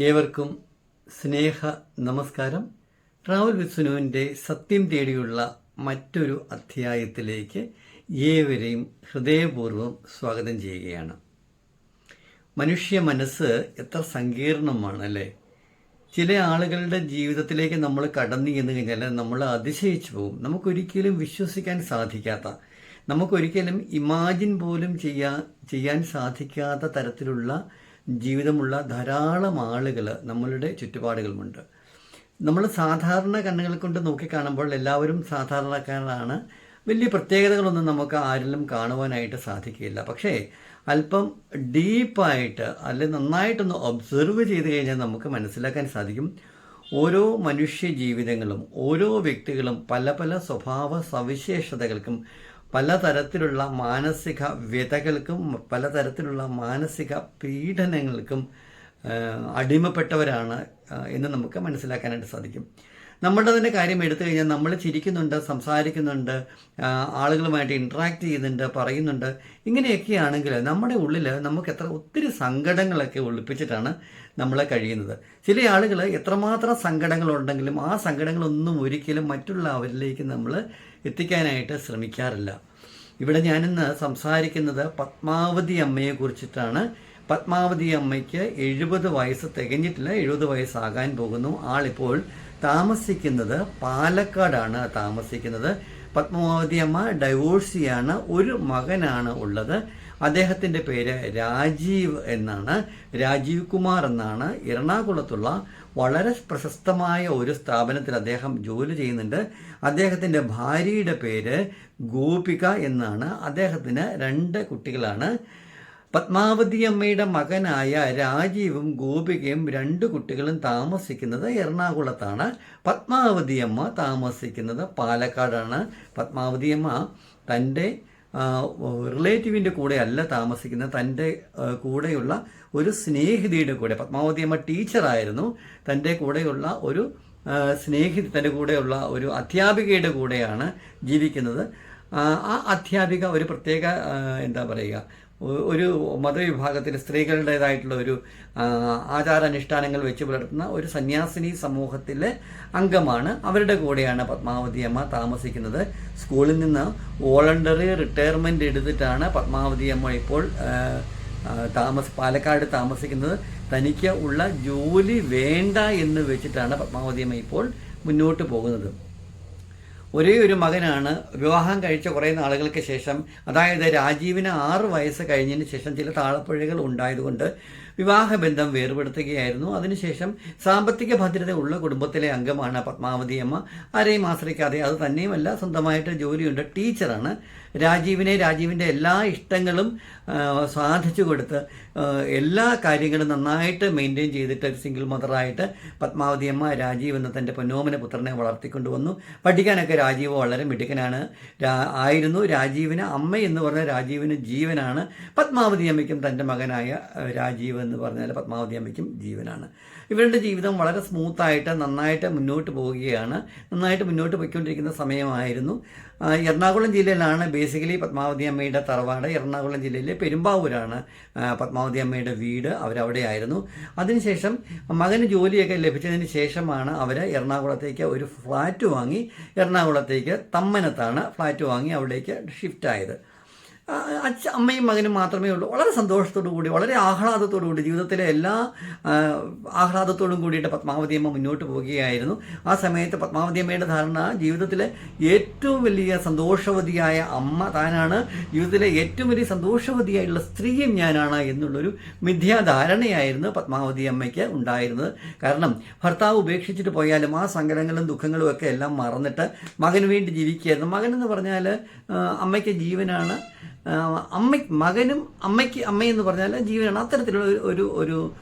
ഏവർക്കും സ്നേഹ നമസ്കാരം. ട്രാവൽ വിസ്നുവിന്റെ സത്യം തേടിയുള്ള മറ്റൊരു അധ്യായത്തിലേക്ക് ഏവരെയും ഹൃദയപൂർവം സ്വാഗതം ചെയ്യുകയാണ്. മനുഷ്യ മനസ്സ് എത്ര സങ്കീർണമാണ് അല്ലേ ചില ആളുകളുടെ ജീവിതത്തിലേക്ക് നമ്മൾ കടന്നു എന്ന് കഴിഞ്ഞാൽ നമ്മൾ അതിശയിച്ചു പോകും. നമുക്കൊരിക്കലും വിശ്വസിക്കാൻ സാധിക്കാത്ത നമുക്കൊരിക്കലും ഇമാജിൻ പോലും ചെയ്യാൻ ചെയ്യാൻ സാധിക്കാത്ത തരത്തിലുള്ള ജീവിതമുള്ള ധാരാളം ആളുകൾ നമ്മളുടെ ചുറ്റുപാടുകളുമുണ്ട്. നമ്മൾ സാധാരണ കണ്ണുകൾ കൊണ്ട് നോക്കിക്കാണുമ്പോൾ എല്ലാവരും സാധാരണക്കാരാണ്. വലിയ പ്രത്യേകതകളൊന്നും നമുക്ക് ആരിലും കാണുവാനായിട്ട് സാധിക്കില്ല പക്ഷേ അല്പം ഡീപ്പായിട്ട് അല്ലെങ്കിൽ നന്നായിട്ടൊന്ന് ഒബ്സർവ് ചെയ്ത് കഴിഞ്ഞാൽ നമുക്ക് മനസ്സിലാക്കാൻ സാധിക്കും. ഓരോ മനുഷ്യ ജീവിതങ്ങളും ഓരോ വ്യക്തികളും പല പല സ്വഭാവ സവിശേഷതകൾക്കും പലതരത്തിലുള്ള മാനസിക വ്യതകൾക്കും പലതരത്തിലുള്ള മാനസിക പീഡനങ്ങൾക്കും അടിമപ്പെട്ടവരാണ് എന്ന് നമുക്ക് മനസ്സിലാക്കാനായിട്ട് സാധിക്കും. നമ്മളുടെ തന്നെ കാര്യം എടുത്തു കഴിഞ്ഞാൽ നമ്മൾ ചിരിക്കുന്നുണ്ട് സംസാരിക്കുന്നുണ്ട് ആളുകളുമായിട്ട് ഇൻട്രാക്ട് ചെയ്യുന്നുണ്ട് പറയുന്നുണ്ട്. ഇങ്ങനെയൊക്കെയാണെങ്കിൽ നമ്മുടെ ഉള്ളിൽ നമുക്ക് എത്ര ഒത്തിരി സങ്കടങ്ങളൊക്കെ ഒളിപ്പിച്ചിട്ടാണ് നമ്മളെ കഴിയുന്നത്. ചില ആളുകൾ എത്രമാത്രം സങ്കടങ്ങളുണ്ടെങ്കിലും ആ സങ്കടങ്ങളൊന്നും ഒരിക്കലും മറ്റുള്ളവരിലേക്ക് നമ്മൾ എത്തിക്കാനായിട്ട് ശ്രമിക്കാറില്ല. ഇവിടെ ഞാനിന്ന് സംസാരിക്കുന്നത് പത്മാവതി അമ്മയെ കുറിച്ചിട്ടാണ്. പത്മാവതി അമ്മയ്ക്ക് എഴുപത് വയസ്സ് തികഞ്ഞിട്ടില്ല. എഴുപത് വയസ്സാകാൻ പോകുന്നു. ആളിപ്പോൾ താമസിക്കുന്നത് പാലക്കാടാണ് താമസിക്കുന്നത്. പത്മാവതി അമ്മ ഡൈവോഴ്സിയാണ് ഒരു മകനാണ് ഉള്ളത്. അദ്ദേഹത്തിന്റെ പേര് രാജീവ് എന്നാണ്. രാജീവ് കുമാർ എന്നാണ്. എറണാകുളത്തുള്ള വളരെ പ്രശസ്തമായ ഒരു സ്ഥാപനത്തിൽ അദ്ദേഹം ജോലി ചെയ്യുന്നുണ്ട്. അദ്ദേഹത്തിന്റെ ഭാര്യയുടെ പേര് ഗോപിക എന്നാണ്. അദ്ദേഹത്തിന് രണ്ട് കുട്ടികളാണ്. പത്മാവതി അമ്മയുടെ മകനായ രാജീവും ഗോപികയും രണ്ട് കുട്ടികളും താമസിക്കുന്നത് എറണാകുളത്താണ്. പത്മാവതിയമ്മ താമസിക്കുന്നത് പാലക്കാടാണ്. പത്മാവതിയമ്മ തന്റെ റിലേറ്റീവിന്റെ കൂടെ അല്ല താമസിക്കുന്നത്. തന്റെ കൂടെയുള്ള ഒരു സ്നേഹിതയുടെ കൂടെ. പത്മാവതിയമ്മ ടീച്ചറായിരുന്നു. തന്റെ കൂടെയുള്ള ഒരു സ്നേഹിതി തന്റെ കൂടെയുള്ള ഒരു അധ്യാപികയുടെ കൂടെയാണ് ജീവിക്കുന്നത്. ആ അധ്യാപിക ഒരു പ്രത്യേക എന്താ പറയുക ഒരു മതവിഭാഗത്തിൽ സ്ത്രീകളുടേതായിട്ടുള്ള ഒരു ആചാരാനുഷ്ഠാനങ്ങൾ വെച്ച് പുലർത്തുന്ന ഒരു സന്യാസിനി സമൂഹത്തിലെ അംഗമാണ് അവരുടെ കൂടെയാണ് പത്മാവതി അമ്മ താമസിക്കുന്നത്. സ്കൂളിൽ നിന്ന് വോളണ്ടറി റിട്ടയർമെന്റ് എടുത്തിട്ടാണ് പത്മാവതി അമ്മ ഇപ്പോൾ താമസ പാലക്കാട് താമസിക്കുന്നത്. തനിക്ക് ഉള്ള ജോലി വേണ്ട എന്ന് വെച്ചിട്ടാണ് പത്മാവതി അമ്മ ഇപ്പോൾ മുന്നോട്ട് പോകുന്നത്. ഒരേ ഒരു മകനാണ്. വിവാഹം കഴിച്ച കുറേ നാളുകൾക്ക് ശേഷം അതായത് രാജീവിന് ആറ് വയസ്സ് കഴിഞ്ഞതിന് ശേഷം ചില താളപ്പുഴകൾ ഉണ്ടായതുകൊണ്ട് വിവാഹബന്ധം വേർപെടുത്തുകയായിരുന്നു. അതിനുശേഷം സാമ്പത്തിക ഭദ്രത ഉള്ള കുടുംബത്തിലെ അംഗമാണ് പത്മാവതി അമ്മ. ആരെയും ആശ്രയിക്കാതെ അത് തന്നെയുമല്ല സ്വന്തമായിട്ട് ജോലിയുണ്ട്. ടീച്ചറാണ്. രാജീവിനെ രാജീവിന്റെ എല്ലാ ഇഷ്ടങ്ങളും സാധിച്ചു കൊടുത്ത് എല്ലാ കാര്യങ്ങളും നന്നായിട്ട് മെയിന്റെയിൻ ചെയ്തിട്ട് സിംഗിൾ മദറായിട്ട് പത്മാവതി അമ്മ രാജീവ് എന്ന തന്റെ പൊന്നോമന പുത്രനെ വളർത്തിക്കൊണ്ടുവന്നു പഠിക്കാനൊക്കെ രാജീവ് വളരെ മിടുക്കനാണ്. ആയിരുന്നു. രാജീവിന് അമ്മ എന്ന് പറഞ്ഞ രാജീവിന് ജീവനാണ്. പത്മാവതി അമ്മയ്ക്കും തന്റെ മകനായ രാജീവ് എന്ന് പറഞ്ഞാൽ പത്മാവതി അമ്മയ്ക്കും ജീവനാണ്. ഇവരുടെ ജീവിതം വളരെ സ്മൂത്തായിട്ട് നന്നായിട്ട് മുന്നോട്ട് പോവുകയാണ്. നന്നായിട്ട് മുന്നോട്ട് പോയിക്കൊണ്ടിരിക്കുന്ന സമയമായിരുന്നു. എറണാകുളം ജില്ലയിലാണ് ബേസിക്കലി പത്മാവതി അമ്മയുടെ തറവാട്. എറണാകുളം ജില്ലയിലെ പെരുമ്പാവൂരാണ് പത്മാവതി അമ്മയുടെ വീട്. അവരവിടെയായിരുന്നു. അതിനുശേഷം മകന് ജോലിയൊക്കെ ലഭിച്ചതിന് ശേഷമാണ് അവർ എറണാകുളത്തേക്ക് ഒരു ഫ്ലാറ്റ് വാങ്ങി എറണാകുളത്തേക്ക് തമ്മനത്താണ് ഫ്ലാറ്റ് വാങ്ങി അവിടേക്ക് ഷിഫ്റ്റ് ആയത്. അച്ഛ അമ്മയും മകനും മാത്രമേ ഉള്ളൂ. വളരെ സന്തോഷത്തോടു കൂടി വളരെ ആഹ്ലാദത്തോടു കൂടി ജീവിതത്തിലെ എല്ലാ ആഹ്ലാദത്തോടും കൂടിയിട്ട് പത്മാവതി അമ്മ മുന്നോട്ട് പോവുകയായിരുന്നു. ആ സമയത്ത് പത്മാവതി അമ്മയുടെ ധാരണ ജീവിതത്തിലെ ഏറ്റവും വലിയ സന്തോഷവതിയായ അമ്മ താനാണ്. ജീവിതത്തിലെ ഏറ്റവും വലിയ സന്തോഷവതിയായുള്ള സ്ത്രീയും ഞാനാണ് എന്നുള്ളൊരു മിഥ്യാധാരണയായിരുന്നു പത്മാവതി അമ്മയ്ക്ക് ഉണ്ടായിരുന്നത്. കാരണം ഭർത്താവ് ഉപേക്ഷിച്ചിട്ട് പോയാലും ആ സങ്കടങ്ങളും ദുഃഖങ്ങളും ഒക്കെ എല്ലാം മറന്നിട്ട് മകന് വേണ്ടി ജീവിക്കുകയായിരുന്നു. എന്ന് പറഞ്ഞാൽ അമ്മയ്ക്ക് ജീവനാണ്. അമ്മ മകനും അമ്മയ്ക്ക് അമ്മയെന്ന് പറഞ്ഞാൽ ജീവനാണ്. അത്തരത്തിലുള്ള ഒരു- ഒരു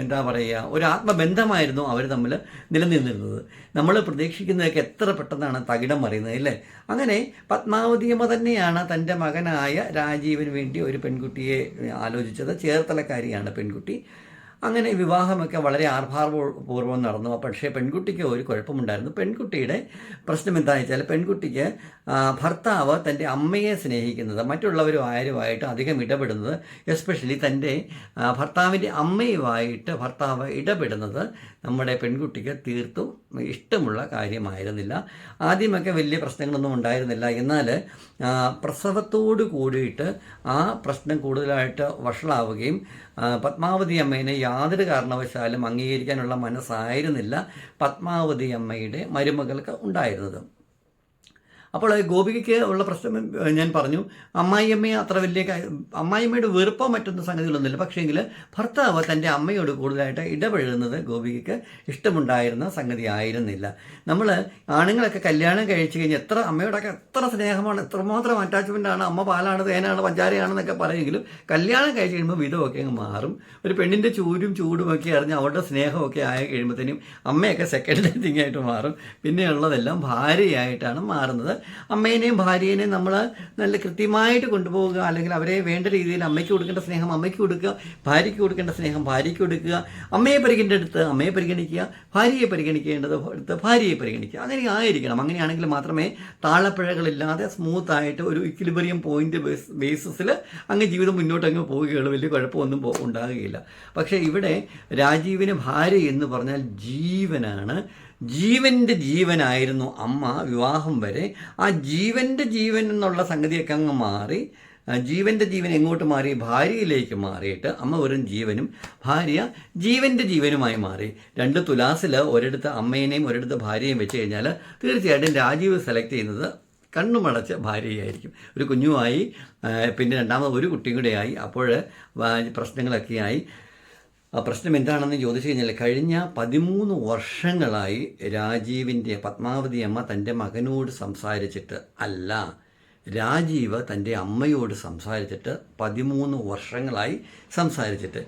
എന്താ പറയുക ഒരു ആത്മബന്ധമായിരുന്നു അവർ തമ്മിൽ നിലനിന്നിരുന്നത്. നമ്മൾ പ്രതീക്ഷിക്കുന്നതൊക്കെ എത്ര പെട്ടെന്നാണ് തകിടം മറിയുന്നത് അല്ലേ? അങ്ങനെ പത്മാവതിയമ്മ തന്നെയാണ് തന്റെ മകനായ രാജീവിന് വേണ്ടി ഒരു പെൺകുട്ടിയെ ആലോചിച്ചത്. ചേർത്തലക്കാരിയാണ് പെൺകുട്ടി. അങ്ങനെ വിവാഹമൊക്കെ വളരെ ആർഭാരപൂർവം നടന്നു. പക്ഷേ പെൺകുട്ടിക്ക് ഒരു കുഴപ്പമുണ്ടായിരുന്നു. പെൺകുട്ടിയുടെ പ്രശ്നം എന്താണെന്ന് വെച്ചാൽ പെൺകുട്ടിക്ക് ഭർത്താവ് തന്റെ അമ്മയെ സ്നേഹിക്കുന്നത് മറ്റുള്ളവരും ആരുമായിട്ട് അധികം ഇടപെടുന്നത് എസ്പെഷ്യലി തന്റെ ഭർത്താവിന്റെ അമ്മയുമായിട്ട് ഭർത്താവ് ഇടപെടുന്നത് നമ്മുടെ പെൺകുട്ടിക്ക് തീർത്തും ഇഷ്ടമുള്ള കാര്യമായിരുന്നില്ല. ആദ്യമൊക്കെ വലിയ പ്രശ്നങ്ങളൊന്നും ഉണ്ടായിരുന്നില്ല. എന്നാൽ പ്രസവത്തോട് കൂടിയിട്ട് ആ പ്രശ്നം കൂടുതലായിട്ട് വഷളാവുകയും പത്മാവതി അമ്മേനെ യാതൊരു കാരണവശാലും അംഗീകരിക്കാനുള്ള മനസ്സായിരുന്നില്ല പത്മാവതി അമ്മയുടെ മരുമകൾക്ക് ഉണ്ടായിരുന്നത്. അപ്പോൾ ഗോപികയ്ക്ക് ഉള്ള പ്രശ്നം ഞാൻ പറഞ്ഞു. അമ്മായിയമ്മയെ അത്ര വലിയ അമ്മായിയമ്മയുടെ വെറുപ്പോ മറ്റൊന്നും സംഗതികളൊന്നുമില്ല. പക്ഷേങ്കിൽ ഭർത്താവ് തന്റെ അമ്മയോട് കൂടുതലായിട്ട് ഇടപഴകുന്നത് ഗോപികയ്ക്ക് ഇഷ്ടമുണ്ടായിരുന്ന സംഗതി ആയിരുന്നില്ല നമ്മൾ ആണുങ്ങളൊക്കെ കല്യാണം കഴിച്ചു കഴിഞ്ഞാൽ എത്ര അമ്മയോടൊക്കെ എത്ര സ്നേഹമാണ് എത്രമാത്രം അറ്റാച്ച്മെന്റ് ആണ് അമ്മ പാലാണ് തേനാണ് പഞ്ചാരയാണെന്നൊക്കെ പറയുമെങ്കിലും കല്യാണം കഴിച്ച് കഴിയുമ്പോൾ വിധമൊക്കെ അങ്ങ് മാറും. ഒരു പെണ്ണിന്റെ ചൂരും ചൂടും ഒക്കെ അറിഞ്ഞ് അവളുടെ സ്നേഹമൊക്കെ ആയി കഴിയുമ്പോഴത്തേനും അമ്മയൊക്കെ സെക്കൻഡ് തിങ് ആയിട്ട് മാറും. പിന്നെയുള്ളതെല്ലാം ഭാര്യയായിട്ടാണ് മാറുന്നത്. അമ്മേനെയും ഭാര്യേനെയും നമ്മൾ നല്ല കൃത്യമായിട്ട് കൊണ്ടുപോവുക. അല്ലെങ്കിൽ അവരെ വേണ്ട രീതിയിൽ അമ്മയ്ക്ക് കൊടുക്കേണ്ട സ്നേഹം അമ്മയ്ക്ക് കൊടുക്കുക. ഭാര്യയ്ക്ക് കൊടുക്കേണ്ട സ്നേഹം ഭാര്യയ്ക്ക് കൊടുക്കുക. അമ്മയെ പരിഗണിക്കേണ്ടടുത്ത് അമ്മയെ പരിഗണിക്കുക. ഭാര്യയെ പരിഗണിക്കേണ്ടത് അടുത്ത് ഭാര്യയെ പരിഗണിക്കുക. അങ്ങനെ ആയിരിക്കണം. അങ്ങനെയാണെങ്കിൽ മാത്രമേ താളപ്പിഴകളില്ലാതെ സ്മൂത്തായിട്ട് ഒരു ഇക്വിലിബറിയം പോയിന്റ് ബേസ് ബേസിസിൽ അങ്ങ് ജീവിതം മുന്നോട്ട് അങ്ങ് പോവുകയുള്ളൂ. വലിയ കുഴപ്പമൊന്നും ഉണ്ടാകുകയില്ല. പക്ഷേ ഇവിടെ രാജീവിന് ഭാര്യ എന്ന് പറഞ്ഞാൽ ജീവനാണ്. ജീവന്റെ ജീവനായിരുന്നു അമ്മ വിവാഹം വരെ. ആ ജീവന്റെ ജീവൻ എന്നുള്ള സംഗതിയൊക്കെ അങ്ങ് മാറി. ജീവന്റെ ജീവൻ എങ്ങോട്ട് മാറി? ഭാര്യയിലേക്ക് മാറിയിട്ട് അമ്മ വെറും ജീവനും ഭാര്യ ജീവന്റെ ജീവനുമായി മാറി. രണ്ട് തുലാസിൽ ഒരിടത്ത് അമ്മേനെയും ഒരിടത്ത് ഭാര്യയും വെച്ച് കഴിഞ്ഞാൽ തീർച്ചയായിട്ടും രാജീവ് സെലക്ട് ചെയ്യുന്നത് കണ്ണുമടച്ച ഭാര്യയായിരിക്കും. ഒരു കുഞ്ഞുമായി പിന്നെ രണ്ടാമത് ഒരു കുട്ടിയും കൂടെ ആയി. അപ്പോൾ പ്രശ്നങ്ങളൊക്കെയായി. പ്രശ്നം എന്താണെന്ന് ചോദിച്ചു കഴിഞ്ഞാൽ കഴിഞ്ഞ പതിമൂന്ന് വർഷങ്ങളായി രാജീവിന്റെ പത്മാവതി അമ്മ തന്റെ മകനോട് സംസാരിച്ചിട്ട് അല്ല രാജീവ് തന്റെ അമ്മയോട് സംസാരിച്ചിട്ട് പതിമൂന്ന് വർഷങ്ങളായി സംസാരിച്ചിട്ട്.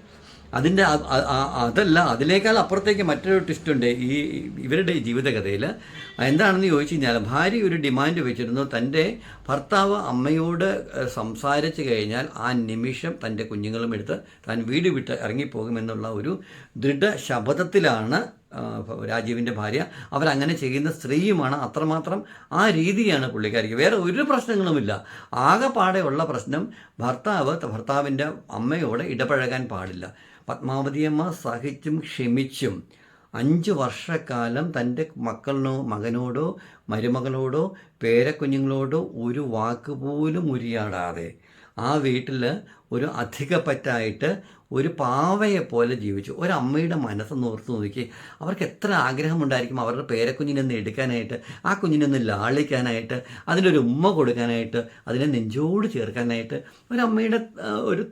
അതിന്റെ അതല്ല അതിനേക്കാൾ അപ്പുറത്തേക്ക് മറ്റൊരു ട്വിസ്റ്റ് ഉണ്ട്. ഈ ഇവരുടെ ജീവിതകഥയിൽ എന്താണെന്ന് ചോദിച്ചു കഴിഞ്ഞാൽ ഭാര്യ ഒരു ഡിമാൻഡ് വെച്ചിരുന്നു. തന്റെ ഭർത്താവ് അമ്മയോട് സംസാരിച്ചു കഴിഞ്ഞാൽ ആ നിമിഷം തന്റെ കുഞ്ഞുങ്ങളും എടുത്ത് താൻ വീട് വിട്ട് ഇറങ്ങിപ്പോകുമെന്നുള്ള ഒരു ദൃഢ ശപഥത്തിലാണ് രാജീവിന്റെ ഭാര്യ. അവരങ്ങനെ ചെയ്യുന്ന സ്ത്രീയുമാണ് അത്രമാത്രം ആ രീതിയാണ് പുള്ളിക്കാരിക്ക്. വേറെ ഒരു പ്രശ്നങ്ങളുമില്ല. ആകെപ്പാടെയുള്ള പ്രശ്നം ഭർത്താവ് ഭർത്താവിന്റെ അമ്മയോട് ഇടപഴകാൻ പാടില്ല. പത്മാവതിയമ്മ സഹിച്ചും ക്ഷമിച്ചും അഞ്ച് വർഷക്കാലം തന്റെ മക്കളിനോ മകനോടോ മരുമകളോടോ പേരക്കുഞ്ഞുങ്ങളോടോ ഒരു വാക്ക് പോലും ഉരിയാടാതെ ആ വീട്ടിൽ ഒരു അധികപ്പറ്റായിട്ട് ഒരു പാവയെ പോലെ ജീവിച്ചു. ഒരമ്മയുടെ മനസ്സ് ഓർത്ത് നോക്കി. അവർക്ക് എത്ര ആഗ്രഹമുണ്ടായിരിക്കും അവരുടെ പേരക്കുഞ്ഞിനെ ഒന്ന് എടുക്കാനായിട്ട് ആ കുഞ്ഞിനെ ഒന്ന് ലാളിക്കാനായിട്ട് അതിനൊരു ഉമ്മ കൊടുക്കാനായിട്ട് അതിനെ നെഞ്ചോട് ചേർക്കാനായിട്ട്. ഒരമ്മയുടെ ഒരു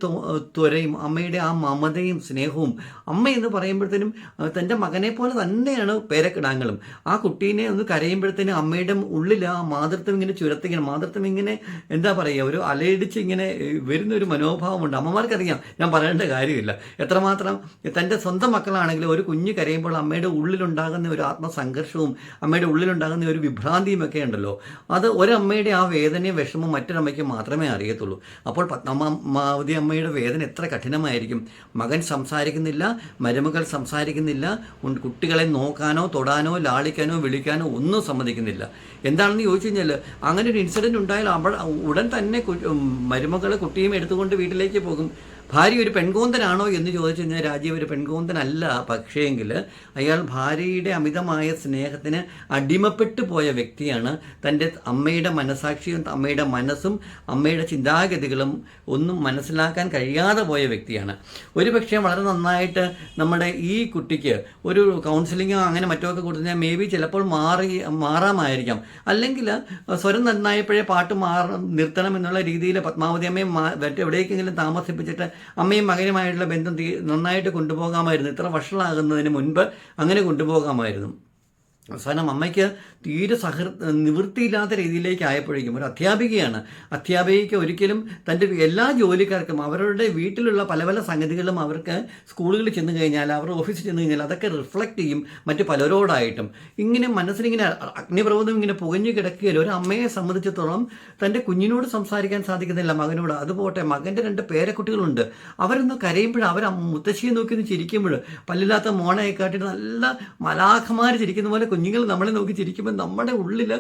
ത്വരയും അമ്മയുടെ ആ മമതയും സ്നേഹവും അമ്മ എന്ന് പറയുമ്പോഴത്തേനും തന്റെ മകനെ പോലെ തന്നെയാണ് പേരക്കിടാങ്ങളും. ആ കുട്ടീനെ ഒന്ന് കരയുമ്പോഴത്തേനും അമ്മയുടെ ഉള്ളിൽ ആ മാതൃത്വം ഇങ്ങനെ ചുരത്തിങ്ങനെ മാതൃത്വം ഇങ്ങനെ എന്താ പറയുക ഒരു അലയിടിച്ച് ഇങ്ങനെ വരുന്ന ഒരു മനോഭാവമുണ്ട് അമ്മമാർക്കറിയാം. ഞാൻ പറയേണ്ട കാര്യമില്ല. എത്രമാത്രം തന്റെ സ്വന്തം മക്കളാണെങ്കിലും ഒരു കുഞ്ഞ് കരയുമ്പോൾ അമ്മയുടെ ഉള്ളിലുണ്ടാകുന്ന ഒരു ആത്മസംഘർഷവും അമ്മയുടെ ഉള്ളിലുണ്ടാകുന്ന ഒരു വിഭ്രാന്തിയും ഒക്കെ ഉണ്ടല്ലോ. അത് ഒരമ്മയുടെ ആ വേദനയും വിഷമവും മറ്റൊരമ്മയ്ക്ക് മാത്രമേ അറിയത്തുള്ളൂ. അപ്പോൾ പത്മാവതി അമ്മയുടെ വേദന എത്ര കഠിനമായിരിക്കും? മകൻ സംസാരിക്കുന്നില്ല മരുമകൾ സംസാരിക്കുന്നില്ല കുട്ടികളെ നോക്കാനോ തൊടാനോ ലാളിക്കാനോ വിളിക്കാനോ ഒന്നും സമ്മതിക്കുന്നില്ല. എന്താണെന്ന് ചോദിച്ചു കഴിഞ്ഞാൽ അങ്ങനെ ഒരു ഇൻസിഡന്റ് ഉണ്ടായാൽ അവൾ ഉടൻ തന്നെ മരുമകൾ കുട്ടിയും എടുത്തുകൊണ്ട് വീട്ടിലേക്ക് പോകും ഭാര്യ ഒരു പെൺകോന്തനാണോ എന്ന് ചോദിച്ചു കഴിഞ്ഞാൽ രാജീവ് ഒരു പെൺകോന്തനല്ല പക്ഷേങ്കിൽ അയാൾ ഭാര്യയുടെ അമിതമായ സ്നേഹത്തിന് അടിമപ്പെട്ടു പോയ വ്യക്തിയാണ്. തന്റെ അമ്മയുടെ മനസാക്ഷിയും അമ്മയുടെ മനസ്സും അമ്മയുടെ ചിന്താഗതികളും ഒന്നും മനസ്സിലാക്കാൻ കഴിയാതെ പോയ വ്യക്തിയാണ്. ഒരു പക്ഷേ വളരെ നന്നായിട്ട് നമ്മുടെ ഈ കുട്ടിക്ക് ഒരു കൗൺസിലിങ്ങോ അങ്ങനെ മറ്റോ ഒക്കെ കൊടുത്തു മേ ബി ചിലപ്പോൾ മാറി മാറാമായിരിക്കാം. അല്ലെങ്കിൽ സ്വരം നന്നായപ്പോഴേ പാട്ട് മാറ നിർത്തണം എന്നുള്ള രീതിയിൽ പത്മാവതി അമ്മയെ മറ്റെവിടേക്കെങ്കിലും താമസിപ്പിച്ചിട്ട് അമ്മയും മകനുമായിട്ടുള്ള ബന്ധം നന്നായിട്ട് കൊണ്ടുപോകാമായിരുന്നു. ഇത്ര വഷളാകുന്നതിന് മുൻപ് അങ്ങനെ കൊണ്ടുപോകാമായിരുന്നു. അവസാനം അമ്മയ്ക്ക് തീരെ സഹൃ നിവൃത്തിയില്ലാത്ത രീതിയിലേക്ക് ആയപ്പോഴേക്കും ഒരു അധ്യാപികയാണ്. അധ്യാപികയ്ക്ക് ഒരിക്കലും തന്റെ എല്ലാ ജോലിക്കാർക്കും അവരുടെ വീട്ടിലുള്ള പല പല സംഗതികളും അവർക്ക് സ്കൂളുകളിൽ ചെന്ന് കഴിഞ്ഞാൽ അവർ ഓഫീസിൽ ചെന്ന് കഴിഞ്ഞാൽ അതൊക്കെ റിഫ്ലക്റ്റ് ചെയ്യും മറ്റ് പലരോടായിട്ടും. ഇങ്ങനെ മനസ്സിലിങ്ങനെ അഗ്നിപ്രബോധം ഇങ്ങനെ പുകഞ്ഞു കിടക്കുകയില്ല ഒരു അമ്മയെ സംബന്ധിച്ചിടത്തോളം തന്റെ കുഞ്ഞിനോട് സംസാരിക്കാൻ സാധിക്കുന്നില്ല മകനോട്. അതുപോട്ടെ മകന്റെ രണ്ട് പേരക്കുട്ടികളുണ്ട്. അവരൊന്ന് കരയുമ്പോൾ അവർ മുത്തശ്ശിയെ നോക്കി ഒന്ന് ചിരിക്കുമ്പോൾ പല്ലില്ലാത്ത മോണയെ കാട്ടിട്ട് നല്ല മലാഖമാർ ചിരിക്കുന്ന പോലെ കുഞ്ഞുങ്ങൾ നമ്മളെ നോക്കി ചിരിക്കുമ്പോൾ നമ്മുടെ ഉള്ളിൽ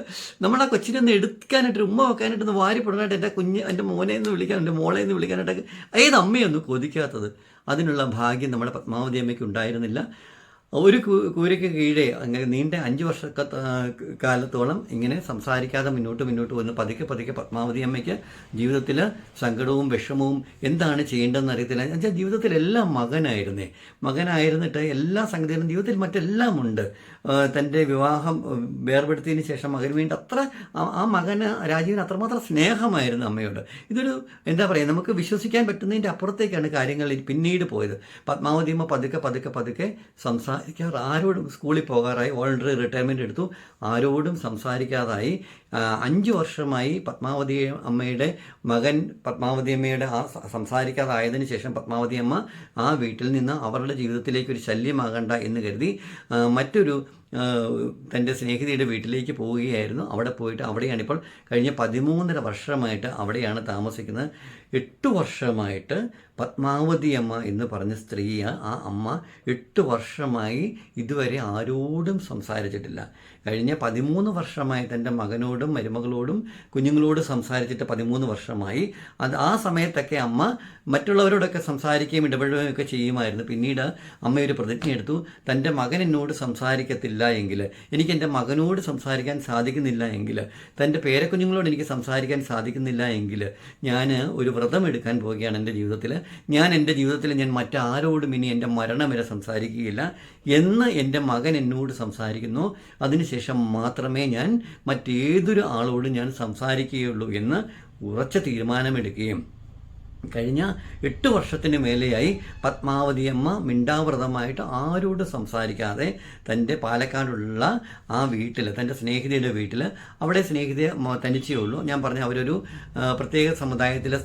നമ്മുടെ ആ കൊച്ചിനെ ഒന്ന് എടുക്കാനായിട്ട് ഉമ്മ വെക്കാനായിട്ട് ഒന്ന് വാരി പെടാനായിട്ട് എന്റെ കുഞ്ഞ് എന്റെ മോനെ എന്ന് വിളിക്കാൻ എന്റെ മോളെ എന്ന് വിളിക്കാനായിട്ടൊക്കെ ഏത് അമ്മയൊന്നും കൊതിക്കാത്തത്. അതിനുള്ള ഭാഗ്യം നമ്മുടെ പത്മാവതി അമ്മയ്ക്ക് ഉണ്ടായിരുന്നില്ല. ഒരു കൂരയ്ക്ക് കീഴേ അങ്ങനെ നീണ്ട അഞ്ച് വർഷ കാലത്തോളം ഇങ്ങനെ സംസാരിക്കാതെ മുന്നോട്ട് മുന്നോട്ട് വന്ന് പതുക്കെ പതുക്കെ പത്മാവതി അമ്മയ്ക്ക് ജീവിതത്തിൽ സങ്കടവും വിഷമവും എന്താണ് ചെയ്യേണ്ടതെന്ന് അറിയത്തില്ല. എന്നുവെച്ചാൽ ജീവിതത്തിലെല്ലാം മകനായിരുന്നേ. മകനായിരുന്നിട്ട് എല്ലാ സംഗതികളും ജീവിതത്തിൽ മറ്റെല്ലാം ഉണ്ട്. തന്റെ വിവാഹം വേർപെടുത്തിയതിന് ശേഷം മകന് വേണ്ടി അത്ര ആ- മകന് രാജീവിന് അത്രമാത്രം സ്നേഹമായിരുന്നു അമ്മയോട്. ഇതൊരു എന്താ പറയുക നമുക്ക് വിശ്വസിക്കാൻ പറ്റുന്നതിന്റെ അപ്പുറത്തേക്കാണ് കാര്യങ്ങൾ പിന്നീട് പോയത്. പത്മാവതി അമ്മ പതുക്കെ പതുക്കെ പതുക്കെ സംസാരിക്കാറ് ആരോടും സ്കൂളിൽ പോകാറായി വോളണ്ടറി റിട്ടയർമെന്റ് എടുത്തു. ആരോടും സംസാരിക്കാതായി. അഞ്ച് വർഷമായി പത്മാവതി അമ്മയുടെ മകൻ പത്മാവതി അമ്മയുടെ ആ സംസാരിക്കാതായതിനു ശേഷം പത്മാവതി അമ്മ ആ വീട്ടിൽ നിന്ന് അവരുടെ ജീവിതത്തിലേക്ക് ഒരു ശല്യമാകണ്ട എന്ന് കരുതി. മറ്റൊരു തന്റെ സ്നേഹിതയുടെ വീട്ടിലേക്ക് പോവുകയായിരുന്നു. അവിടെ പോയിട്ട് അവിടെയാണ് ഇപ്പോൾ കഴിഞ്ഞ പതിമൂന്നര വർഷമായിട്ട് അവിടെയാണ് താമസിക്കുന്നത്. എട്ട് വർഷമായിട്ട് പത്മാവതി അമ്മ എന്ന് പറഞ്ഞ സ്ത്രീ ആ അമ്മ. എട്ട് വർഷമായി ഇതുവരെ ആരോടും സംസാരിച്ചിട്ടില്ല. കഴിഞ്ഞ പതിമൂന്ന് വർഷമായി തന്റെ മകനോടും മരുമകളോടും കുഞ്ഞുങ്ങളോട് സംസാരിച്ചിട്ട് പതിമൂന്ന് വർഷമായി. അത് ആ സമയത്തൊക്കെ അമ്മ മറ്റുള്ളവരോടൊക്കെ സംസാരിക്കുകയും ഇടപെടുകയും ഒക്കെ ചെയ്യുമായിരുന്നു. പിന്നീട് അമ്മ ഒരു പ്രതിജ്ഞ എടുത്തു. തന്റെ മകൻ എന്നോട് സംസാരിക്കത്തില്ല എങ്കിൽ എനിക്ക് എന്റെ മകനോട് സംസാരിക്കാൻ സാധിക്കുന്നില്ല എങ്കിൽ തന്റെ പേരക്കുഞ്ഞുങ്ങളോട് എനിക്ക് സംസാരിക്കാൻ സാധിക്കുന്നില്ല എങ്കിൽ ഞാൻ ഒരു വ്രതം എടുക്കാൻ പോവുകയാണ് എന്റെ ജീവിതത്തിൽ ഞാൻ എന്റെ ജീവിതത്തിൽ ഞാൻ മറ്റാരോടും ഇനി എന്റെ മരണം വരെ സംസാരിക്കുകയില്ല. എന്ന് എന്റെ മകൻ എന്നോട് സംസാരിക്കുന്നു. അതിനുശേഷം മാത്രമേ ഞാൻ മറ്റേതൊരു ആളോടും ഞാൻ സംസാരിക്കുകയുള്ളൂ എന്ന് ഉറച്ച തീരുമാനമെടുക്കുകയും കഴിഞ്ഞ എട്ട് വർഷത്തിന് മേലെയായി പത്മാവതി അമ്മ മിണ്ടാവ്രതമായിട്ട് ആരോട് സംസാരിക്കാതെ തന്റെ പാലക്കാടുള്ള ആ വീട്ടിൽ തന്റെ സ്നേഹിതയുടെ വീട്ടിൽ അവിടെ സ്നേഹിത തനിച്ചേ ഉള്ളൂ ഞാൻ പറഞ്ഞ അവരൊരു പ്രത്യേക സമുദായത്തിലെ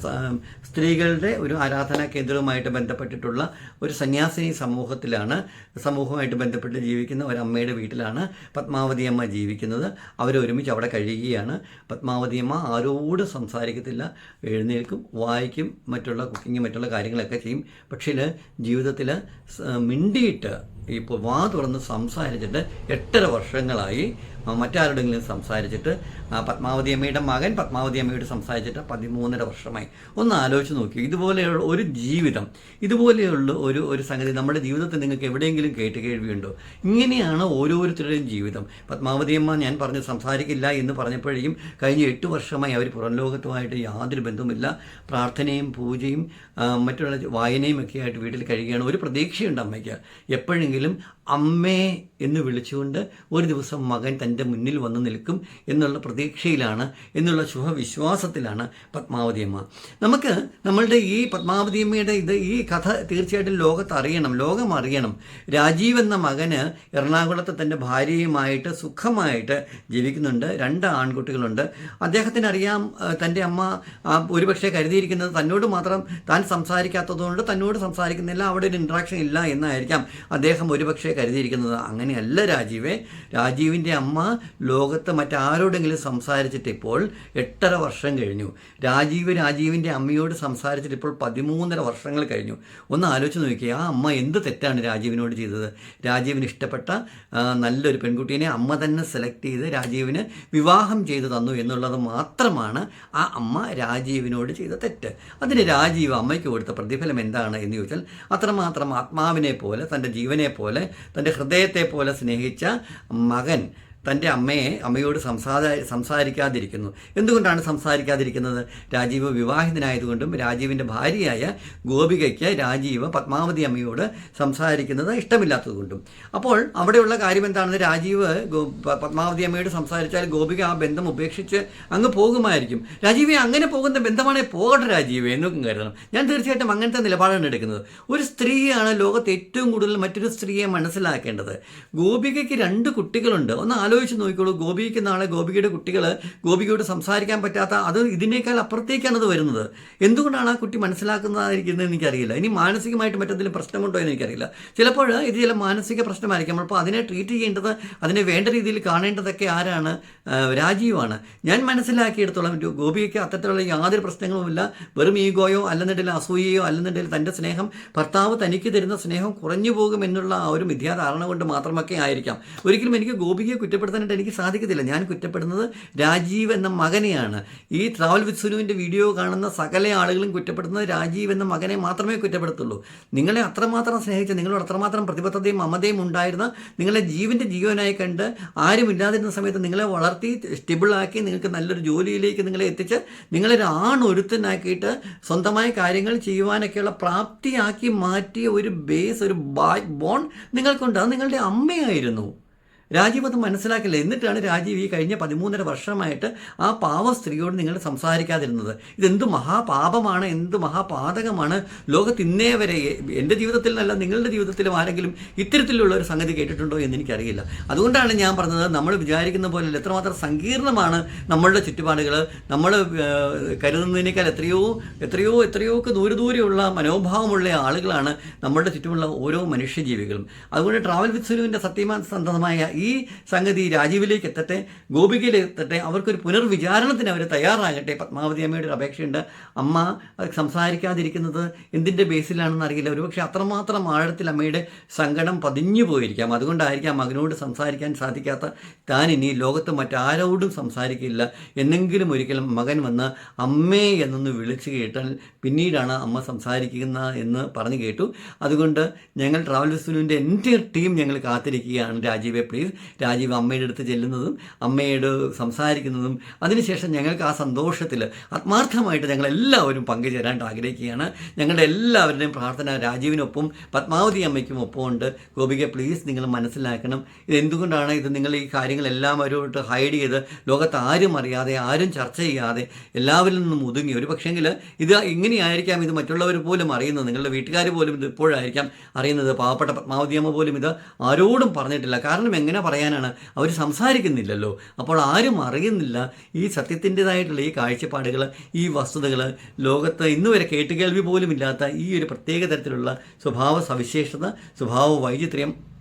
സ്ത്രീകളുടെ ഒരു ആരാധനാ കേന്ദ്രവുമായിട്ട് ബന്ധപ്പെട്ടിട്ടുള്ള ഒരു സന്യാസിനി സമൂഹത്തിലാണ് സമൂഹവുമായിട്ട് ബന്ധപ്പെട്ട് ജീവിക്കുന്ന ഒരമ്മയുടെ വീട്ടിലാണ് പത്മാവതി അമ്മ ജീവിക്കുന്നത്. അവരൊരുമിച്ച് അവിടെ കഴിയുകയാണ്. പത്മാവതി അമ്മ ആരോട് സംസാരിക്കത്തില്ല. എഴുന്നേൽക്കും വായിക്കും മറ്റുള്ള കുക്കിങ് മറ്റുള്ള കാര്യങ്ങളൊക്കെ ചെയ്യും. പക്ഷേ ജീവിതത്തിൽ മിണ്ടിയിട്ട് ഇപ്പോൾ വാ തുറന്ന് സംസാരിച്ചിട്ട് എട്ടര വർഷങ്ങളായി മറ്റാരോടെങ്കിലും സംസാരിച്ചിട്ട് പത്മാവതി അമ്മയുടെ മകൻ പത്മാവതി അമ്മയോട് സംസാരിച്ചിട്ട് പതിമൂന്നര വർഷമായി. ഒന്ന് ആലോചിച്ച് നോക്കി ഇതുപോലെയുള്ള ഒരു ജീവിതം ഇതുപോലെയുള്ള ഒരു ഒരു സംഗതി നമ്മുടെ ജീവിതത്തിൽ നിങ്ങൾക്ക് എവിടെയെങ്കിലും കേട്ട് കേൾവിയുണ്ടോ? ഇങ്ങനെയാണ് ഓരോരുത്തരുടെയും ജീവിതം. പത്മാവതി അമ്മ ഞാൻ പറഞ്ഞ് സംസാരിക്കില്ല എന്ന് പറഞ്ഞപ്പോഴേക്കും കഴിഞ്ഞ എട്ട് വർഷമായി അവർ പുറം ലോകത്തുമായിട്ട് യാതൊരു ബന്ധവുമില്ല. പ്രാർത്ഥനയും പൂജയും മറ്റുള്ള വായനയും ഒക്കെ ആയിട്ട് വീട്ടിൽ കഴിയുകയാണ്. ഒരു പ്രതീക്ഷയുണ്ട് അമ്മയ്ക്ക്. എപ്പോഴെങ്കിലും അമ്മേ എന്ന് വിളിച്ചുകൊണ്ട് ഒരു ദിവസം മകൻ തന്റെ മുന്നിൽ വന്നു നിൽക്കും എന്നുള്ള പ്രതീക്ഷയിലാണ് എന്നുള്ള ശുഭവിശ്വാസത്തിലാണ് പത്മാവതി അമ്മ. നമുക്ക് നമ്മളുടെ ഈ പത്മാവതി അമ്മയുടെ ഇത് ഈ കഥ തീർച്ചയായിട്ടും ലോകത്ത് അറിയണം ലോകം അറിയണം രാജീവ് എന്ന മകന് എറണാകുളത്തെ തന്റെ ഭാര്യയുമായിട്ട് സുഖമായിട്ട് ജീവിക്കുന്നുണ്ട് രണ്ട് ആൺകുട്ടികളുണ്ട്. അദ്ദേഹത്തിന് അറിയാം തന്റെ അമ്മ ഒരുപക്ഷെ കരുതിയിരിക്കുന്നത് തന്നോട് മാത്രം താൻ സംസാരിക്കാത്തതുകൊണ്ട് തന്നോട് സംസാരിക്കുന്നില്ല അവിടെ ഒരു ഇൻട്രാക്ഷൻ ഇല്ല എന്നായിരിക്കാം. അദ്ദേഹം ഒരുപക്ഷെ കരുതിയിരിക്കുന്നത് അങ്ങനെയല്ല രാജീവേ. രാജീവിന്റെ അമ്മ ലോകത്ത് മറ്റാരോടെങ്കിലും സംസാരിച്ചിട്ട് ഇപ്പോൾ എട്ടര വർഷം കഴിഞ്ഞു. രാജീവ് രാജീവിന്റെ അമ്മയോട് സംസാരിച്ചിട്ട് ഇപ്പോൾ പതിമൂന്നര വർഷങ്ങൾ കഴിഞ്ഞു. ഒന്ന് ആലോചിച്ച് നോക്കിയേ ആ അമ്മ എന്ത് തെറ്റാണ് രാജീവിനോട് ചെയ്തത്? രാജീവിന് ഇഷ്ടപ്പെട്ട നല്ലൊരു പെൺകുട്ടീനെ അമ്മ തന്നെ സെലക്ട് ചെയ്ത് രാജീവിന് വിവാഹം ചെയ്തു തന്നു എന്നുള്ളത് മാത്രമാണ് ആ അമ്മ രാജീവിനോട് ചെയ്ത തെറ്റ്. അതിന് രാജീവ് അമ്മയ്ക്ക് കൊടുത്ത പ്രതിഫലം എന്താണ് എന്ന് ചോദിച്ചാൽ അത്രമാത്രം ആത്മാവിനെ പോലെ തന്റെ ജീവനെ പോലെ തന്റെ ഹൃദയത്തെ പോലെ സ്നേഹിച്ച മകൻ തന്റെ അമ്മയെ അമ്മയോട് സംസാര സംസാരിക്കാതിരിക്കുന്നു. എന്തുകൊണ്ടാണ് സംസാരിക്കാതിരിക്കുന്നത്? രാജീവ് വിവാഹിതനായതുകൊണ്ടും രാജീവിന്റെ ഭാര്യയായ ഗോപികയ്ക്ക് രാജീവ് പത്മാവതി അമ്മയോട് സംസാരിക്കുന്നത് ഇഷ്ടമില്ലാത്തതുകൊണ്ടും. അപ്പോൾ അവിടെയുള്ള കാര്യം എന്താണെന്ന് രാജീവ് പത്മാവതി അമ്മയോട് സംസാരിച്ചാൽ ഗോപിക ആ ബന്ധം ഉപേക്ഷിച്ച് അങ്ങ് പോകുമായിരിക്കും. രാജീവെ അങ്ങനെ പോകുന്ന ബന്ധമാണെങ്കിൽ പോകട്ടെ രാജീവ് എന്നൊക്കെ കരുതണം. ഞാൻ തീർച്ചയായിട്ടും അങ്ങനത്തെ നിലപാടാണ് എടുക്കുന്നത്. ഒരു സ്ത്രീയാണ് ലോകത്ത് ഏറ്റവും കൂടുതൽ മറ്റൊരു സ്ത്രീയെ മനസ്സിലാക്കേണ്ടത്. ഗോപികയ്ക്ക് രണ്ട് കുട്ടികളുണ്ട്. ഒന്ന് ആലോചിച്ച് നോക്കിക്കോളൂ. ഗോപിക്ക് നാളെ ഗോപികയുടെ കുട്ടികൾ ഗോപികയോട് സംസാരിക്കാൻ പറ്റാത്ത അത് ഇതിനേക്കാൾ അപ്പുറത്തേക്കാണ് അത് വരുന്നത്. എന്തുകൊണ്ടാണ് ആ കുട്ടി മനസ്സിലാക്കുന്നതായിരിക്കുന്നത് എനിക്കറിയില്ല. ഇനി മാനസികമായിട്ട് മറ്റെന്തെങ്കിലും പ്രശ്നമുണ്ടോ എന്ന് എനിക്കറിയില്ല. ചിലപ്പോൾ ഇത് ചില മാനസിക പ്രശ്നമായിരിക്കും. അപ്പോൾ അതിനെ ട്രീറ്റ് ചെയ്യേണ്ടത് അതിനെ വേണ്ട രീതിയിൽ കാണേണ്ടതൊക്കെ ആരാണ്? രാജീവാണ്. ഞാൻ മനസ്സിലാക്കിയെടുത്തോളം ഗോപിക്ക് അത്തരത്തിലുള്ള യാതൊരു പ്രശ്നങ്ങളുമില്ല. വെറും ഈഗോയോ അല്ലെന്നുണ്ടെങ്കിൽ അസൂയയോ അല്ലെന്നുണ്ടെങ്കിൽ തന്റെ സ്നേഹം ഭർത്താവ് തനിക്ക് തരുന്ന സ്നേഹം കുറഞ്ഞു പോകും എന്നുള്ള ആ ഒരു മിഥ്യാധാരണ കൊണ്ട് മാത്രമൊക്കെ ആയിരിക്കാം. ഒരിക്കലും എനിക്ക് ഗോപികയെ കുറ്റപ്പെടുത്താനായിട്ട് എനിക്ക് സാധിക്കത്തില്ല. ഞാൻ കുറ്റപ്പെടുന്നത് രാജീവ് എന്ന മകനെയാണ്. ഈ ട്രാവൽ വിത്ത് സുനുവിന്റെ വീഡിയോ കാണുന്ന സകല ആളുകളും കുറ്റപ്പെടുന്നത് രാജീവ് എന്ന മകനെ മാത്രമേ കുറ്റപ്പെടുത്തുള്ളൂ. നിങ്ങളെ അത്രമാത്രം സ്നേഹിച്ച നിങ്ങളോട് അത്രമാത്രം പ്രതിബദ്ധതയും മമതയും ഉണ്ടായിരുന്ന നിങ്ങളെ ജീവന്റെ ജീവനായി കണ്ട് ആരുമില്ലാതിരുന്ന സമയത്ത് നിങ്ങളെ വളർത്തി സ്റ്റെബിളാക്കി നിങ്ങൾക്ക് നല്ലൊരു ജോലിയിലേക്ക് നിങ്ങളെ എത്തിച്ച് നിങ്ങളൊരു ആണൊരുത്തനാക്കിയിട്ട് സ്വന്തമായ കാര്യങ്ങൾ ചെയ്യുവാനൊക്കെയുള്ള പ്രാപ്തിയാക്കി മാറ്റിയ ഒരു ബേസ് ഒരു ബാക്ക് ബോൺ നിങ്ങൾക്കുണ്ട്. അത് നിങ്ങളുടെ അമ്മയായിരുന്നു. രാജീവ് അത് മനസ്സിലാക്കില്ല. എന്നിട്ടാണ് രാജീവ് ഈ കഴിഞ്ഞ പതിമൂന്നര വർഷമായിട്ട് ആ പാവ സ്ത്രീയോട് നിങ്ങൾ സംസാരിക്കാതിരുന്നത്. ഇതെന്ത് മഹാപാപമാണ് എന്ത് മഹാപാതകമാണ്? ലോകത്ത് ഇന്നേ വരെ എന്റെ ജീവിതത്തിൽ നിന്നല്ല നിങ്ങളുടെ ജീവിതത്തിലും ആരെങ്കിലും ഇത്തരത്തിലുള്ള ഒരു സംഗതി കേട്ടിട്ടുണ്ടോ എന്ന് എനിക്കറിയില്ല. അതുകൊണ്ടാണ് ഞാൻ പറഞ്ഞത് നമ്മൾ വിചാരിക്കുന്ന പോലെ എത്രമാത്രം സങ്കീർണമാണ് നമ്മളുടെ ചുറ്റുപാടുകൾ നമ്മൾ കരുതുന്നതിനേക്കാൾ എത്രയോ എത്രയോ എത്രയോ ഒക്കെ ദൂരെ ദൂരെയുള്ള മനോഭാവമുള്ള ആളുകളാണ് നമ്മളുടെ ചുറ്റുമുള്ള ഓരോ മനുഷ്യജീവികളും. അതുകൊണ്ട് ട്രാവൽ വിത്സുലുവിന്റെ സത്യസന്ധമായ ഈ സംഗതി രാജീവിലേക്ക് എത്തട്ടെ ഗോപികയിലേക്ക് എത്തട്ടെ അവർക്കൊരു പുനർവിചാരണത്തിന് അവർ തയ്യാറാകട്ടെ. പത്മാവതി അമ്മയുടെ ഒരു അപേക്ഷയുണ്ട്. അമ്മ സംസാരിക്കാതിരിക്കുന്നത് എന്തിന്റെ ബേസിലാണെന്ന് അറിയില്ല. ഒരുപക്ഷെ അത്രമാത്രം ആഴത്തിൽ അമ്മയുടെ സങ്കടം പതിഞ്ഞു പോയിരിക്കാം. അതുകൊണ്ടായിരിക്കാം മകനോട് സംസാരിക്കാൻ സാധിക്കാത്ത താൻ ഇനി ലോകത്ത് മറ്റാരോടും സംസാരിക്കില്ല. എന്നെങ്കിലും ഒരിക്കലും മകൻ വന്ന് അമ്മേ എന്നൊന്ന് വിളിച്ച് കേട്ടാൽ പിന്നീടാണ് അമ്മ സംസാരിക്കുന്ന എന്ന് പറഞ്ഞു കേട്ടു. അതുകൊണ്ട് ഞങ്ങൾ ട്രാവൽ സുനുവിന്റെ എന്റെ ടീം ഞങ്ങൾ കാത്തിരിക്കുകയാണ് രാജീവെ. പ്ലീസ് രാജീവ് അമ്മയുടെ അടുത്ത് ചെല്ലുന്നതും അമ്മയോട് സംസാരിക്കുന്നതും അതിനുശേഷം ഞങ്ങൾക്ക് ആ സന്തോഷത്തിൽ ആത്മാർത്ഥമായിട്ട് ഞങ്ങളെല്ലാവരും പങ്കുചേരാനായിട്ട് ആഗ്രഹിക്കുകയാണ്. ഞങ്ങളുടെ എല്ലാവരുടെയും പ്രാർത്ഥന രാജീവിനൊപ്പം പത്മാവതി അമ്മയ്ക്കും ഒപ്പമുണ്ട്. ഗോപിക പ്ലീസ് നിങ്ങൾ മനസ്സിലാക്കണം. ഇത് എന്തുകൊണ്ടാണ് ഇത്? നിങ്ങൾ ഈ കാര്യങ്ങളെല്ലാം അവരോട്ട് ഹൈഡ് ചെയ്ത് ലോകത്ത് ആരും അറിയാതെ ആരും ചർച്ച ചെയ്യാതെ എല്ലാവരിൽ നിന്നും ഒതുങ്ങി. ഒരു പക്ഷേങ്കിൽ ഇത് ഇങ്ങനെയായിരിക്കാം. ഇത് മറ്റുള്ളവർ പോലും അറിയുന്നത്. നിങ്ങളുടെ വീട്ടുകാർ പോലും ഇത് ഇപ്പോഴായിരിക്കാം അറിയുന്നത്. പാവപ്പെട്ട പത്മാവതി അമ്മ പോലും ഇത് ആരോടും പറഞ്ഞിട്ടില്ല. കാരണം എങ്ങനെ പറയാനാണ്. അവർ സംസാരിക്കുന്നില്ലല്ലോ. അപ്പോൾ ആരും അറിയുന്നില്ല ഈ സത്യത്തിന്റെതായിട്ടുള്ള ഈ കാഴ്ചപ്പാടുകൾ ഈ വസ്തുതകൾ ലോകത്ത് ഇന്ന് വരെ കേട്ടുകേൾവി പോലും ഇല്ലാത്ത ഈ ഒരു പ്രത്യേക തരത്തിലുള്ള സ്വഭാവ സവിശേഷത സ്വഭാവ വൈചിത്ര്യം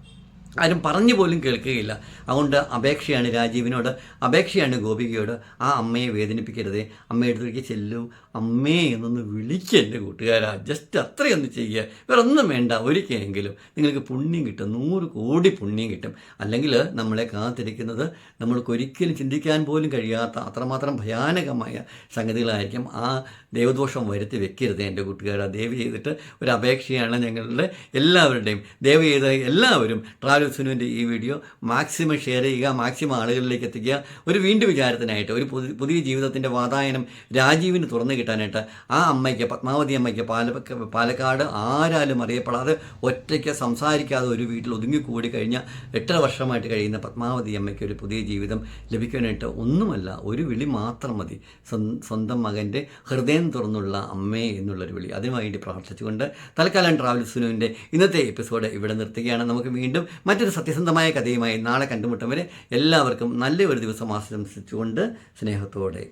ആരും പറഞ്ഞു പോലും കേൾക്കുകയില്ല. അതുകൊണ്ട് അപേക്ഷയാണ് രാജീവിനോട് അപേക്ഷയാണ് ഗോപികയോട് ആ അമ്മയെ വേദനിപ്പിക്കരുതേ അമ്മയുടെ അടുത്തേക്ക് ചെല്ലും. അമ്മേ എന്നൊന്ന് വിളിക്കുക എന്റെ കൂട്ടുകാരാ ജസ്റ്റ് അത്രയൊന്ന് ചെയ്യുക വേറെ ഒന്നും വേണ്ട ഒരിക്കലെങ്കിലും നിങ്ങൾക്ക് പുണ്യം കിട്ടും നൂറ് കോടി പുണ്യം കിട്ടും. അല്ലെങ്കിൽ നമ്മളെ കാത്തിരിക്കുന്നത് നമ്മൾക്കൊരിക്കലും ചിന്തിക്കാൻ പോലും കഴിയാത്ത അത്രമാത്രം ഭയാനകമായ സംഗതികളായിരിക്കും ആ ദൈവദോഷം വരുത്തി വെക്കരുത് എന്റെ കൂട്ടുകാരാ. ദയവ് ചെയ്തിട്ട് ഒരു അപേക്ഷയാണ് ഞങ്ങളുടെ എല്ലാവരുടെയും ദയവ് ചെയ്ത എല്ലാവരും ട്രാവൽ സുനുവിന്റെ ഈ വീഡിയോ മാക്സിമം ഷെയർ ചെയ്യുക മാക്സിമം ആളുകളിലേക്ക് എത്തിക്കുക. ഒരു വീണ്ടും വിചാരത്തിനായിട്ട് ഒരു പുതിയ ജീവിതത്തിന്റെ വാതായനം രാജീവിന് തുറന്നു കിട്ടാനായിട്ട് ആ അമ്മയ്ക്ക് പത്മാവതി അമ്മയ്ക്ക് പാല പാലക്കാട് ആരാലും അറിയപ്പെടാതെ ഒറ്റയ്ക്ക് സംസാരിക്കാതെ ഒരു വീട്ടിൽ ഒതുങ്ങിക്കൂടി കഴിഞ്ഞ എട്ടര വർഷമായിട്ട് കഴിയുന്ന പത്മാവതി അമ്മയ്ക്ക് ഒരു പുതിയ ജീവിതം ലഭിക്കാനായിട്ട് ഒന്നുമല്ല ഒരു വിളി മാത്രം മതി. സ്വ- സ്വന്തം മകന്റെ ഹൃദയം തുറന്നുള്ള അമ്മേ എന്നുള്ളൊരു വിളി. അതിനു വേണ്ടി പ്രാർത്ഥിച്ചുകൊണ്ട് തൽക്കാലം ട്രാവൽ സുനുവിന്റെ ഇന്നത്തെ എപ്പിസോഡ് ഇവിടെ നിർത്തുകയാണ്. നമുക്ക് വീണ്ടും മറ്റൊരു സത്യസന്ധമായ കഥയുമായി നാളെ കണ്ടുമുട്ടും വരെ എല്ലാവർക്കും നല്ലൊരു ദിവസം ആശംസിച്ചുകൊണ്ട് സ്നേഹത്തോടെ